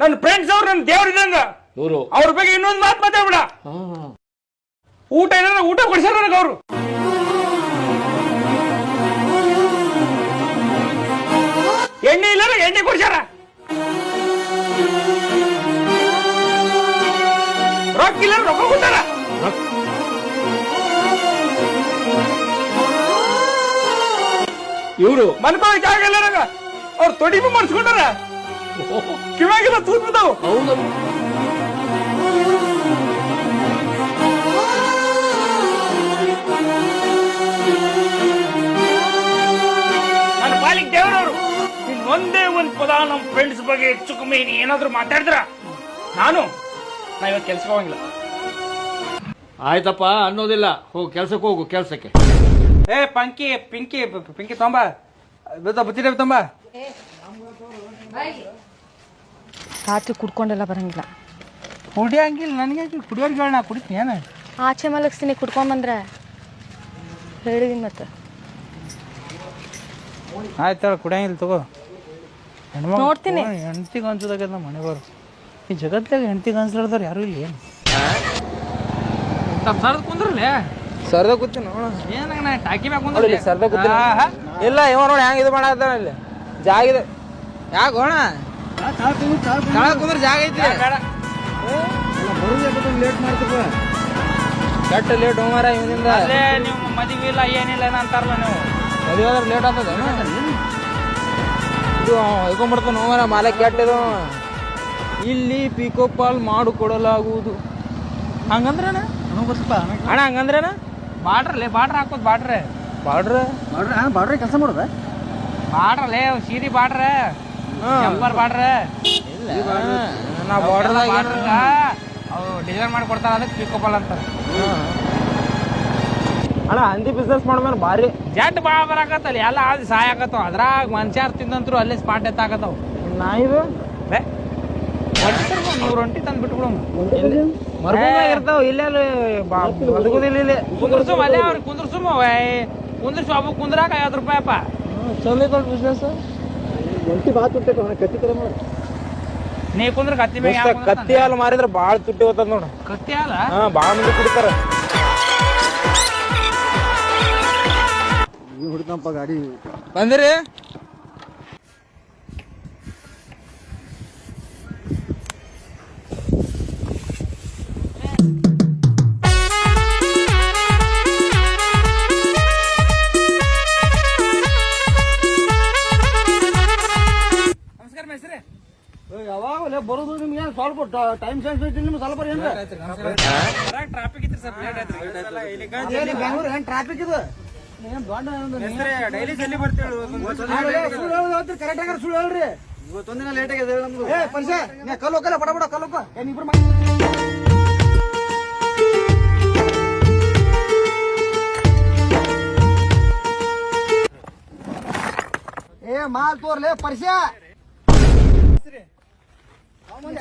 ನನ್ನ ಫ್ರೆಂಡ್ಸ್ ಅವ್ರು ನನ್ನ ದೇವ್ರಿದಂಗ ಇವರು ಅವ್ರ ಬಗ್ಗೆ ಇನ್ನೊಂದು ಮಾತು ಮಾತಾಡ್ಬಿಡ. ಊಟ ಏನಾರ ಊಟ ಕೊಡ್ಸ್ಯಾರ ನನಗೆ ಅವರು. ಎಣ್ಣೆ ಇಲ್ಲ ಎಣ್ಣೆ ಕೊಡ್ಸ್ಯಾರ? ರೊಕ್ಕ ಇಲ್ಲ ರೊಕ್ಕ ಕೊಡ್ತಾರ? ಇವರು. ಮನ್ಕೊಳ್ಳೋ ಜಾಗ ಇಲ್ಲ ನಂಗ ಅವ್ರು ತೊಡಿಮೆ ಮಾಡಿಸ್ಕೊಂಡಾರ. ಕಿವಾಗಿಲ್ಲ ತೂತ್ ಬಿದ್ದಾವು ಹೌದು. ನನ್ನ ಪಾಲಿಗೆ ದೇವರವರು ಒಂದೇ ಒಂದು ಪದ ನಮ್ಮ ಫ್ರೆಂಡ್ಸ್ ಬಗ್ಗೆ ಹೆಚ್ಚು ಕಮ್ಮಿ ನೀ ಏನಾದ್ರು ಮಾತಾಡಿದ್ರ? ನಾನು ನಾ ಇವತ್ತು ಕೆಲ್ಸಕ್ಕೆ ಹೋಗಂಗಿಲ್ಲ. ಆಯ್ತಪ್ಪ ಅನ್ನೋದಿಲ್ಲ. ಹೋಗು ಕೆಲ್ಸಕ್ಕೆ ಹೋಗು ಕೆಲ್ಸಕ್ಕೆ. ಏ ಪಂಕಿ ಪಿಂಕಿ ಪಿಂಕಿ ತೊಂಬ. ಬುತ್ತ ಬುತ್ತಿದೆ ತೊಂಬ. ರಾತ್ರಿ ಕುಡ್ಕೊಂಡೆಲ್ಲ ಬರಂಗಿಲ್ಲ. ಕುಡಿಯಂಗಿಲ್ಲ ನನಗೆ ಕುಡಿಯೋರ್ಗಳನ್ನ ನಾ ಕುಡಿತೀನಿ ಏನ? ಆಚೆ ಮಲಗಿಸ್ತೀನಿ ಕುಡ್ಕೊಂಬಂದ್ರೆ ಹೇಳಿದೀನಿ ಮತ್ತೆ. ಆಯ್ತಾಳ ಕುಡಿಯಂಗಿಲ್ಲ ತಗೋ. ನೋಡ್ತೀನಿ. ಹೆಂಡ್ತಿಗೆ ಅನ್ಸೋದಾಗ ಮನೆ ಬರು ಈ ಜಗತ್ತಾಗ ಹೆಂಡ್ತಿಗೆ ಅನ್ಸ್ಲಾರ್ದವ್ರು ಯಾರು ಇಲ್ಲ ಏನು? ಸರ್ದ ಕುಂದ್ರಲ್ಲೇ? ಸರ್ದ ಕೂತೀನಿ ನೋಡ. ಏನಾಗ ನಾ ಟಾಕಿ ಮ್ಯಾಗ ಸರ್ದ ಕೂತೀನಿ. ಇಲ್ಲ ಇವ ನೋಡಿ ಹೆಂಗ್ ಇದು ಮಾಡತ್ತಾನ ಇಲ್ಲಿ. ಜಾಗ ಇದೆ. ಯಾಕೆ ಹೋಣ? ಕುಂದ್ರ ಜಾಗ ಐತಿ ಲೇಟ್ ಮಾಡ್ತೀವ ಕೆಟ್ಟ ಲೇಟ್ ಹೋಮಾರ ಇವನಿಂದ. ಅಲ್ಲೇ ನೀವು ಮದುವೆ ಇಲ್ಲ ಏನಿಲ್ಲ ಏನೋ ಅಂತಾರಲ್ಲ ನೀವು. ಮದುವೆ ಆದ್ರೆ ಲೇಟ್ ಆಗ್ತದ? ಇದು ಹೊಯ್ಕೊಂಡ್ಬಿಡ್ತಾನ ಹೋಮಾರ ಮಾಲೆ ಕೆಟ್ಟಿದು. ಇಲ್ಲಿ ಪಿಕೋ ಪಾಲ್ ಮಾಡಿಕೊಡಲಾಗುವುದು ಹಂಗಂದ್ರಣ ಅಣ್ಣ ಹಂಗಂದ್ರೇನ? ಬಾಡ್ರಲ್ಲೇ ಬಾಡ್ರ್ ಹಾಕೋದ್ ಬಾಡ್ರೆ. ಬಾಡ್ರ? ಬಾಡ್ರೆ ಕೆಲಸ ಮಾಡೋದ? ಬಾಡ್ರಲ್ಲೇ ಸೀರಿ ಬಾಡ್ರೆ. ಜಂಪರ್ ಬಾಡ್ರೆ ನಾ ಬಾರ್ಡ್ರದಾಗ ಅವು ಡಿಸೈನ್ ಮಾಡಿ ಕೊಡ್ತಾರ ಅದಕ್ಕೆ ಪಿಕೋಪಲ್ ಅಂತಾರೆ. ಅಣ್ಣ ಹಂದಿ ಬಿಸ್ನೆಸ್ ಮಾಡ್ಮೇಲೆ ಭಾರಿ. ಜಟ್ ಭಾಳ ಬರಾಕತ್ತಲ್ಲ ಎಲ್ಲ ಅದು ಸಹಾಯ ಆಗತ್ತವ ಅದ್ರಾಗ ಮನುಷ್ಯಾರ್ ತಿಂದಂತ್ರು ಅಲ್ಲೇ ಸ್ಪಾಟ್ ಎತ್ತಾಕತ್ತಾವ ನಾ ಇದು? ಬೇ. ನೂರು ಒಂಟಿ ತಂದು ಬಿಟ್ಬಿಡು ಮರ್ಭೂಮಿ ಇರ್ತಾವ ಇಲ್ಲೇ ಬದುಕುದಿಲ್ಲ ಇಲ್ಲಿ ಕುಂದ್ರಸುಮ್ ಅಲ್ಲೇ ಅವ್ರಿಗೆ ಕುಂದ್ರಸುಮ್ ಕುಂದ್ರಸು ಒಬ್ಬ ಕುಂದ್ರಾಕ ಐವತ್ತು ರೂಪಾಯಿ ಅಪ್ಪ ಚಂದ ಐತಲ್ ಬಿಸ್ನೆಸ್ ನೀ ಕುಂದ್ರ ಕತ್ತಿ ಮ್ಯಾಗ ಯಾರ್? ಕತ್ತಿ ಹಾಲು ಮಾರಿದ್ರೆ ಭಾಳ ತುಟ್ಟಿ ಹೋಗ್ತದ ನೋಡ. ಕತ್ತಿ ಅಲ್ಲ ಹಾ ಭಾಳ ಮಂದಿ ಕುಡಿತಾರ. ಬಂದಿರಿ? ಯಾವಾಗಲೇ ಬರೋದು ನಿಮ್ಗೆ ಸ್ವಲ್ಪ ಟೈಮ್ ಸೆನ್ಸ್ ಐತಿ ನಿಮ್ಗೆ ಸ್ವಲ್ಪ ಏನ್ ಟ್ರಾಫಿಕ್ ಇತ್ತು ಸರ್ ಬೆಂಗಳೂರು ಏನ್ ಟ್ರಾಫಿಕ್ ಇದು? ಏನ್ ದೊಡ್ಡ ಡೈಲಿ ಜಲ್ದಿ ಬರ್ತೀವಿ ಕರೆಕ್ಟ್ ಆಗ ಸುಳ್ಳು ಹೇಳ್ರಿ. ಇವತ್ತೊಂದಿನ ಲೇಟ್ ಆಗಿದೆ ನಮ್ದು. ಏ ಪರ್ಸ ನೀ ಬಡ ಬಡ ಏನ್ ಇಬ್ರು ಏ ಮಾಲ್ ತೋರ್ಲೆ ಪರ್ಸ Muốn.